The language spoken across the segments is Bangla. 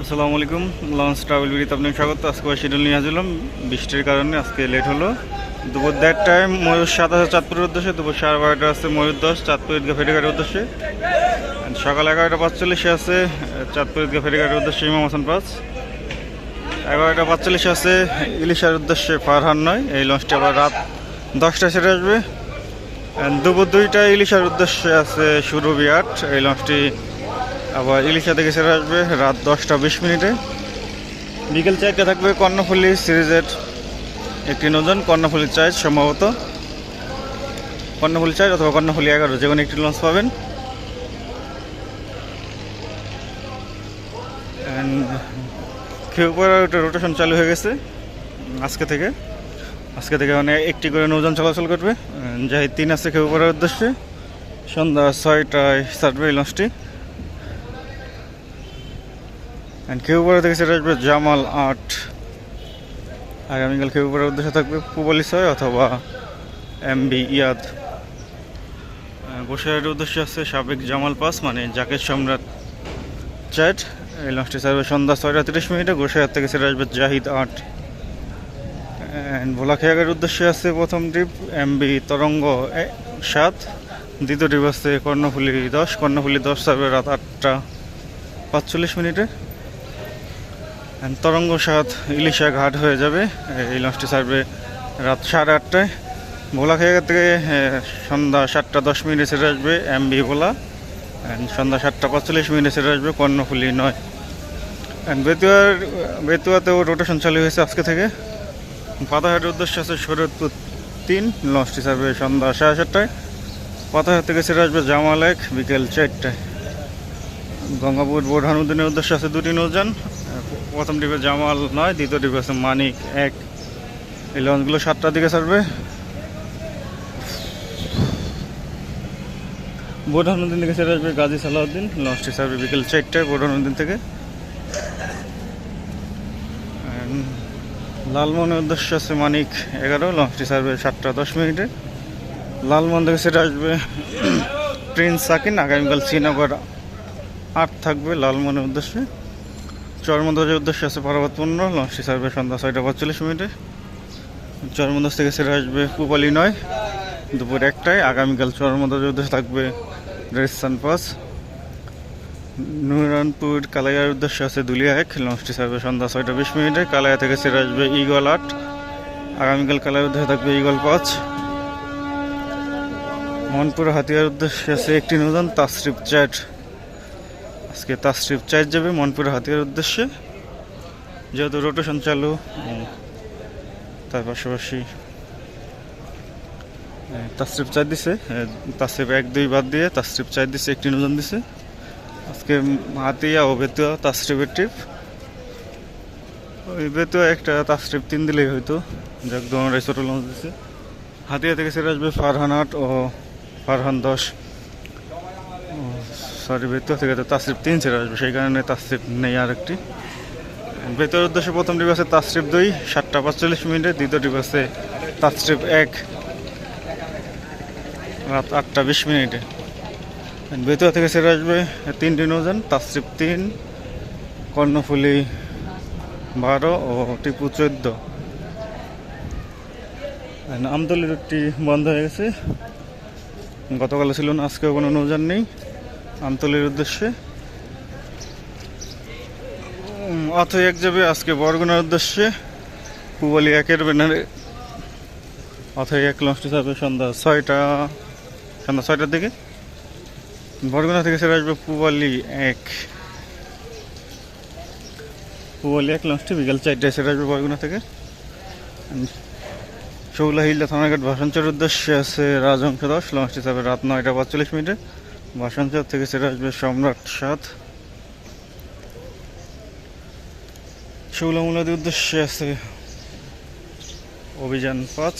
আসসালামু আলাইকুম লঞ্চ ট্রাভেল বিড়িতে আপনাকে স্বাগত। আজকে শিডিউল নিয়ে আসলাম বৃষ্টির কারণে আজকে লেট হলো। দুপুর দেড় টাইম ময়ূর সাত হাজার চাঁদপুরের উদ্দেশ্যে, দুপুর সাড়ে বারোটা আছে ময়ূর দশ, চাঁদপুর ঈদগা ফেরিঘাটের উদ্দেশ্যে। সকাল এগারোটা পাঁচচল্লিশে আছে চাঁদপুর ঈদগা ফেরিঘাটের উদ্দেশ্যে ইমাম হাসান পাঁচ এগারোটা পাঁচচল্লিশে আছে ইলিশার উদ্দেশ্যে ফারহান নয়। এই লঞ্চটি আবার রাত দশটায় ছেড়ে আসবে। দুপুর দুইটায় ইলিশার উদ্দেশ্যে আছে সুরভি আট। এই লঞ্চটি আবার ইলিশা থেকে ছেড়ে আসবে রাত দশটা বিশ মিনিটে। বিকেল চারটে থাকবে কর্ণফুলি সিরিজের একটি নজন কর্ণফুলি চার সম্ভবত। কর্ণফুলি চার অথবা কর্ণফুলি এগারো, যে কোনো একটি লঞ্চ পাবেন। রোটেশন চালু হয়ে গেছে, আজকে থেকে। আজকে থেকে মানে একটি করে নৌযান চলাচল করবে। যাই তিন আছে খেউপাড়ার উদ্দেশ্যে, সন্ধ্যা ছয়টায় ছাড়বে এই লঞ্চটি অ্যান্ড খেউপাড়া থেকে সেটা আসবে জামাল আট। আগামীকাল খেউপাড়ার উদ্দেশ্যে থাকবে পুবালি ছয় অথবা এম বি ইয়াদ। গোসাইয়ের উদ্দেশ্যে আছে সাবেক জামাল পাস মানে জাকের সম্রাট চ্যাট। এই লঞ্চটি ছাড়বে সন্ধ্যা ছয়টা তিরিশ মিনিটে গোসাইয়ার থেকে সেটা আসবে জাহিদ আট। অ্যান্ড ভোলাখিয়াগের উদ্দেশ্যে আছে প্রথম ট্রিপ এম বি তরঙ্গ সাত। দ্বিতীয় ট্রিপ আছে কর্ণফুলি দশ কর্ণফুলি দশ ছাড়বে রাত আটটা। পাঁচচল্লিশ মিনিটে তরঙ্গ সাত ইলিশা ঘাট হয়ে যাবে। এই লঞ্চটি ছাড়বে রাত সাড়ে আটটায়। ভোলা খেয়ে থেকে সন্ধ্যা সাতটা দশ মিনিটে ছেড়ে আসবে এম বি ভোলা। অ্যান্ড সন্ধ্যা সাতটা পঁয়তাল্লিশ মিনিটে ছেড়ে আসবে কর্ণফুলি নয়। অ্যান্ড বেতুয়ার বেতুয়াতেও রোটেশন চালু হয়েছে আজকে থেকে। পাতাহাটের উদ্দেশ্যে আছে শরৎপুর তিন লঞ্চটি ছাড়বে সন্ধ্যা সাড়ে সাতটায়। পাতাহাট থেকে ছেড়ে আসবে জামাল এক, বিকেল চারটায়। গঙ্গাপুর বোর্ড বোরহানুদ্দিনের উদ্দেশ্যে আছে দুটি নৌযান। প্রথম ডিপে জামাল নয়, দ্বিতীয় ডিপে আছে মানিক এক। এই লঞ্চগুলো সাতটার দিকে ছাড়বে। বোরহানুদ্দিন থেকে ছেড়ে আসবে গাজী সালাউদ্দিন। লঞ্চটি ছাড়বে বিকেল চারটায় বোরহানুদ্দিন থেকে। And লালমনের উদ্দেশ্যে আছে মানিক এগারো লঞ্চটি ছাড়বে সাতটা দশ মিনিটে। লালমন থেকে সেটা আসবে প্রিন্স সাকিন। আগামীকাল শ্রীনগর আট থাকবে লালমনের উদ্দেশ্যে। চরমন্দাজের উদ্দেশ্যে আছে পার্বত পনেরো লঞ্চটি ছাড়বে সন্ধ্যা ছয়টা পঁয়তাল্লিশ মিনিটে। চরমন্দাজ থেকে সেরে আসবে পুপালি নয়, দুপুর একটায়। আগামীকাল চরমন্দাজের উদ্দেশ্যে থাকবে রেস্তান পাস। নুরানপুর কালাইয়ার উদ্দেশ্যে আছে দুলিয়া এক, লঞ্চটি ছাড়বে সন্ধ্যা ছয়টা বিশ মিনিটে। কালাইয়া থেকে সেরে আসবে ইগল আট, আগামীকাল কালাইয়ার উদ্দেশ্যে থাকবে ইগল পাঁচ। মনপুর হাতিয়ার উদ্দেশ্যে আছে একটি নতুন, তাসরিফ চ্যাট। আজকে তাসরিফ চার্জ যাবে মনপুর হাতিয়ার উদ্দেশ্যে। যেহেতু রোটেশন চালু তার পাশাপাশি তাসরিফ চার দিছে। তাসরিফ এক, দুই বাদ দিয়ে তাসরিফ চার দিছে, একটি নতুন দিছে। আজকে হাতিয়া ও বেতুয়া তাসরিফের ট্রিপ। ওই বেতুয়া একটা তাসরিফ তিন দিলেই হয়তো যাক দোনোটাই ছোটো লঞ্চ দিছে। হাতিয়া থেকে সেরে আসবে ফারহান আট ও ফারহান দশ। সরি বেতুয়া থেকে তো তাসরিফ তিন ছেড়ে আসবে, সেই কারণে তাসরিফ নেই আর একটি বেতুয়ার উদ্দেশ্যে প্রথম ট্রিপ আছে তাসরিফ দুই, সাতটা পাঁচচল্লিশ মিনিটে, দ্বিতীয় ট্রিপ আছে তাসরিফ এক, রাত আটটা বিশ মিনিটে। বেতুয়া থেকে ছেড়ে আসবে তিনটি নৌযান, তাসরিফ তিন, কর্ণফুলি বারো ও টিপু চোদ্দ। আমতলি রুটটি বন্ধ হয়ে গেছে। গতকাল ছিল না, আজকেও কোনো নৌযান নেই। আমতলির উদ্দেশ্যে? অথই এক যাবে আজকে বরগুনার উদ্দেশ্যে। পুবালি একের ব্যানারে অথই এক লঞ্চটি যাবে সন্ধ্যা ছয়টা, সন্ধ্যা ছয়টার দিকে। বরগুনা থেকে সেরে আসবে পুবালি এক। পুবালি এক লঞ্চটি বিকাল চারটায় সেরে আসবে বরগুনা থেকে। শৌলা হিল্লা থানাঘাট ভাষাঞ্চের উদ্দেশ্যে আছে রাজহংস দশ, লঞ্চটি যাবে রাত নয়টা পাঁচচল্লিশ মিনিটে। ভাষাঞ্চর থেকে সেটা আসবে সম্রাট সাত শৌলামুলাদের উদ্দেশ্যে আছে অভিযান পাঁচ।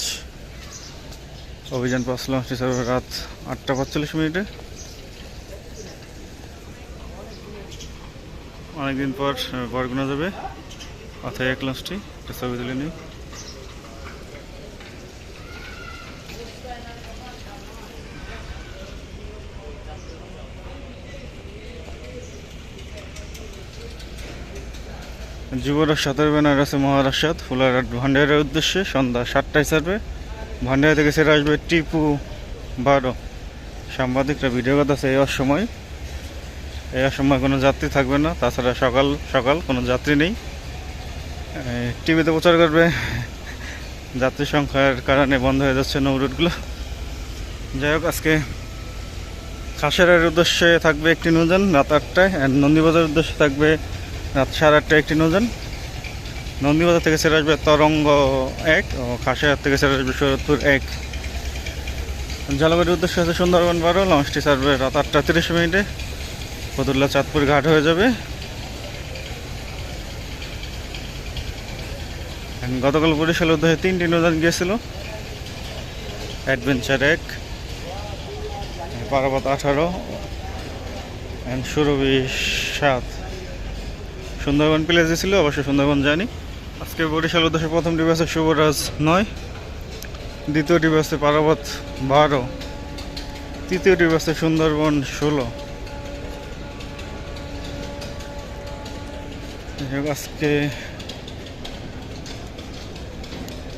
অভিযান পাঁচ লঞ্চটি যাবে রাত আটটা পাঁচচল্লিশ মিনিটে। অনেকদিন পর বরগুনা যাবে। অথবা এক লঞ্চটি একটা ছবি তুলে নিই। যুবরাজ সাঁতার বেনারসে মহারাষ্ট্র ফুলারহাট ভান্ডারের উদ্দেশ্যে সন্ধ্যা সাতটায় ছাড়বে। ভান্ডারা থেকে সেরে আসবে টিপু বারো। সাংবাদিকরা ভিডিও করতেছে এই অসময়। এই অসময় কোনো যাত্রী থাকবে না, তাছাড়া সকাল সকাল কোনো যাত্রী নেই। টিভিতে প্রচার করবে। যাত্রী সংখ্যার কারণে বন্ধ হয়ে যাচ্ছে নৌ রুটগুলো। যাই হোক, আজকে খাসেরের উদ্দেশ্যে থাকবে একটি নৌযান রাত আটটায় নন্দীবাজারের উদ্দেশ্যে থাকবে রাত সাড়ে আটটা একটি নৌযান। নন্দীবাজার থেকে সেরে আসবে তরঙ্গ এক ও খাসিয়ার থেকে সেরে আসবে শরৎপুর এক। জলবায়ুর উদ্দেশ্যে আছে সুন্দরবন বারো, লঞ্চটি ছাড়বে রাত আটটা তিরিশ মিনিটে। ফতুল্লা চাঁদপুর ঘাট হয়ে যাবে। গতকাল বরিশাল উদ্দেশ্যে তিনটি নৌযান গিয়েছিল। অ্যাডভেঞ্চার এক, পারাবত আঠারো, অ্যান্ড সাত। সুন্দরবন প্লেস ছিল অবশ্য সুন্দরবন জানি। আজকে বরিশাল উদ্দেশ্যে প্রথম ডিপ আছে শুভরাজ নয়। দ্বিতীয় ডিপ আছে পারাবত বারো। তৃতীয় ডিপ আছে সুন্দরবন ষোলো। আজকে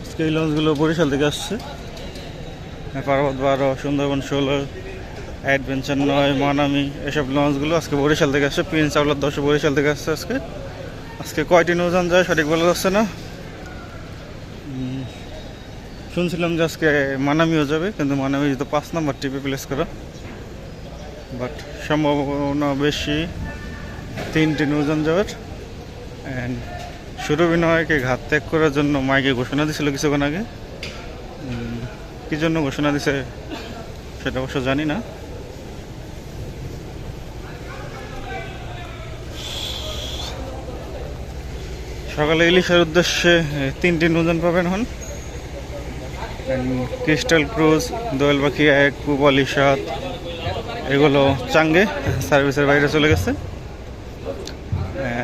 আজকে এই লঞ্চগুলো বরিশাল থেকে আসছে। পার্বত বারো, সুন্দরবন ষোলো। অ্যাডভেঞ্চার নয় মানামি এসব লঞ্চগুলো আজকে বরিশাল থেকে আসছে প্রিন্স আউলার দশ বরিশাল থেকে আসছে আজকে। আজকে কয়টি নৌযান যায় সঠিক বলা যাচ্ছে না। শুনছিলাম যে আজকে মানামিও যাবে, কিন্তু মানামি তো পাঁচ নাম্বার টিপে প্লেস করা। বাট সম্ভাবনা বেশি, তিনটি নৌযান যাওয়ার। অ্যান্ড সুরভিনয়কে ঘাত ত্যাগ করার জন্য মাইকে ঘোষণা দিছিল কিছুক্ষণ আগে। কী জন্য ঘোষণা দিছে, সেটা অবশ্য জানি না। সকালে ইলিশের উদ্দেশ্যে তিনটি নৌযান পাবেন হন ক্রিস্টাল ক্রুজ, দোয়েল পাখি, এক পুবালি সাত, এগুলো চাঙ্গে সার্ভিসের বাইরে চলে গেছে।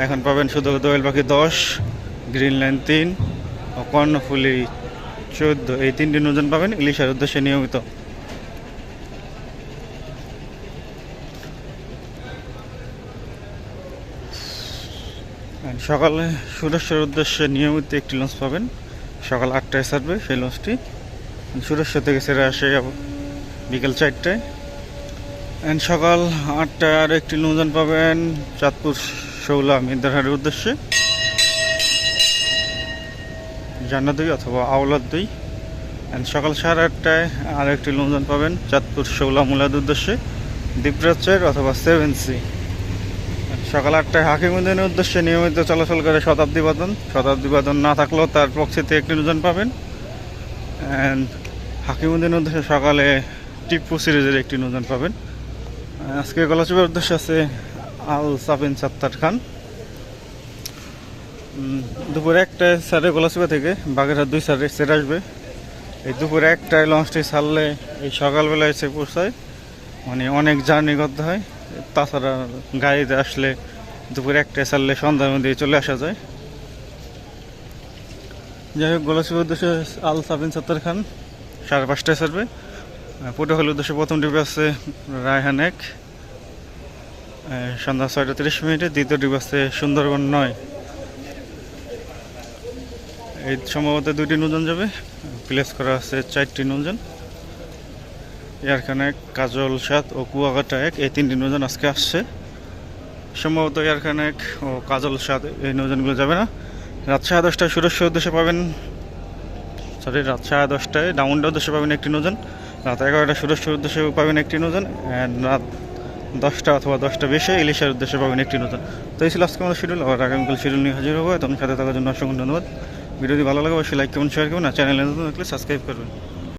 এখন পাবেন শুধু দোয়েল পাখি দশ, গ্রিন লাইন তিন কর্ণফুলি চোদ্দ। এই তিনটি নৌযান পাবেন ইলিশের উদ্দেশ্যে নিয়মিত। সকালে সুরেশ্বর উদ্দেশ্যে নিয়মিত একটি লঞ্চ পাবেন। সকাল আটটায় ছাড়বে সেই লঞ্চটি সুরেশ্বর থেকে ছেড়ে আসে বিকেল চারটায়। অ্যান্ড সকাল আটটায় আর একটি নৌযান পাবেন চাঁদপুর শৌলা মিদারহাটের উদ্দেশ্যে। জান্না দুই অথবা আওলাদ দুই। অ্যান্ড সকাল সাড়ে আটটায় আর একটি নৌযান পাবেন চাঁদপুর শৌলা মুলাদ উদ্দেশ্যে। দ্বীপরাজ্যের অথবা সেভেন সি। সকাল আটটায় হাকিম হাকিমুদ্দিনের উদ্দেশ্যে নিয়মিত চলাচল করে শতাব্দী বাদন। শতাব্দী বাদন না থাকলেও তার পক্ষেতে একটি নৌযান পাবেন। অ্যান্ড হাকিম হাকিমুদ্দিনের উদ্দেশ্যে সকালে টিপু সিরিজের একটি নৌযান পাবেন। আজকে গলাচিপার উদ্দেশ্যে আছে আল সাফিন সাত্তার খান। দুপুর একটায় সাড়ে গলাচিপা থেকে বাগেরহাট দুই সাড়ে সেরে আসবে। এই দুপুর একটায় লঞ্চটি ছাড়লে এই সকালবেলায় এসে পৌঁছায়। মানে অনেক জার্নি করতে হয়। তাছাড়া গাড়িতে আসলে দুপুর একটায় ছাড়লে সন্ধ্যার মধ্যে চলে আসা যায়। যাই হোক গলাচিপার উদ্দেশ্যে আল সাবিন সত্তর খান, সাড়ে পাঁচটায় ছাড়বে। পটুয়াখালীর উদ্দেশ্যে প্রথম ডিপে আছে রায়হান এক। সন্ধ্যা ছয়টা তিরিশ মিনিটে, দ্বিতীয় ডিপ আছে সুন্দরবন নয়। এই সম্ভবত দুইটি নৌযান যাবে। প্লেস করা আছে চারটি নৌযান। এয়ারখান এক কাজল সাত ও কুয়াকাটা এক, এই তিনটি নৌযান আজকে আসছে। সম্ভবত এয়ারখান এক ও কাজল সাত এই নৌযানগুলো যাবে না। রাত সাড়ে দশটায় সুরেশ্বর উদ্দেশ্যে পাবেন সরি রাত সাড়ে দশটায় ডাউনডা উদ্দেশ্যে পাবেন একটি নৌযান। রাত এগারোটা সুরেশ্বর উদ্দেশ্যে পাবেন একটি নৌযান অ্যান্ড রাত দশটা অথবা দশটা বেশে ইলিশের উদ্দেশ্যে পাবেন একটি নৌযান। তো এই ছিল আজকে আমাদের শিডিউল। আবার আগামীকাল শিডিউল নিয়ে হাজির হব। তোমার সাথে থাকার জন্য অসংখ্য ধন্যবাদ। ভিডিওটি ভালো লাগে অবশ্যই লাইক করুন শেয়ার করুন আর চ্যানেলে নতুন থাকলে সাবস্ক্রাইব করবেন।